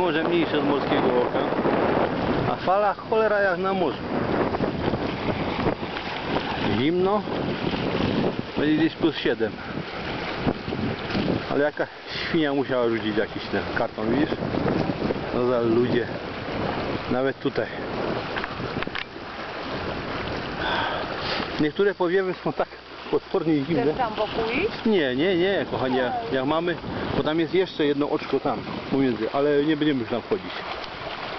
morze mniejsze od morskiego oka, a fala cholera jak na morzu. Zimno, będzie gdzieś plus 7. Ale jaka świnia musiała rzucić jakiś ten karton, widzisz? No za ludzie. Nawet tutaj. Niektóre powiewy są tak potwornie zimne. Chcesz tam wokół iść? Nie, nie, nie, kochanie. Jak mamy, bo tam jest jeszcze jedno oczko tam pomiędzy, ale nie będziemy już tam wchodzić.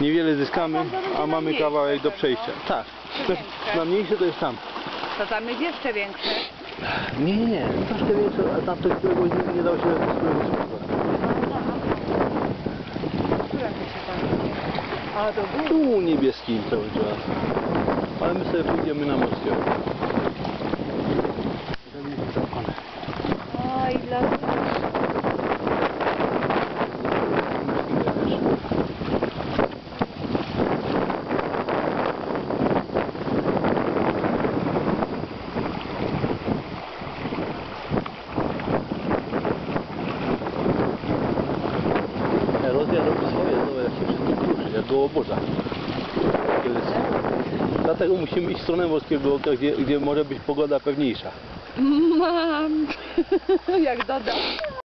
Niewiele zyskamy, A będzie a mamy kawałek do pewno. przejścia. Tak. To, na mniejsze to jest tam. To tam jest jeszcze większe. Nie, nie, nie. Troszkę większe, a tam to którego nie, nie dało się tam A to. Tu niebieskim cały czas. Ale my sobie pójdziemy na morskie. To jest... Dlatego musimy iść w stronę morskiego oka, gdzie, gdzie może być pogoda pewniejsza. Mam! Jak dodam.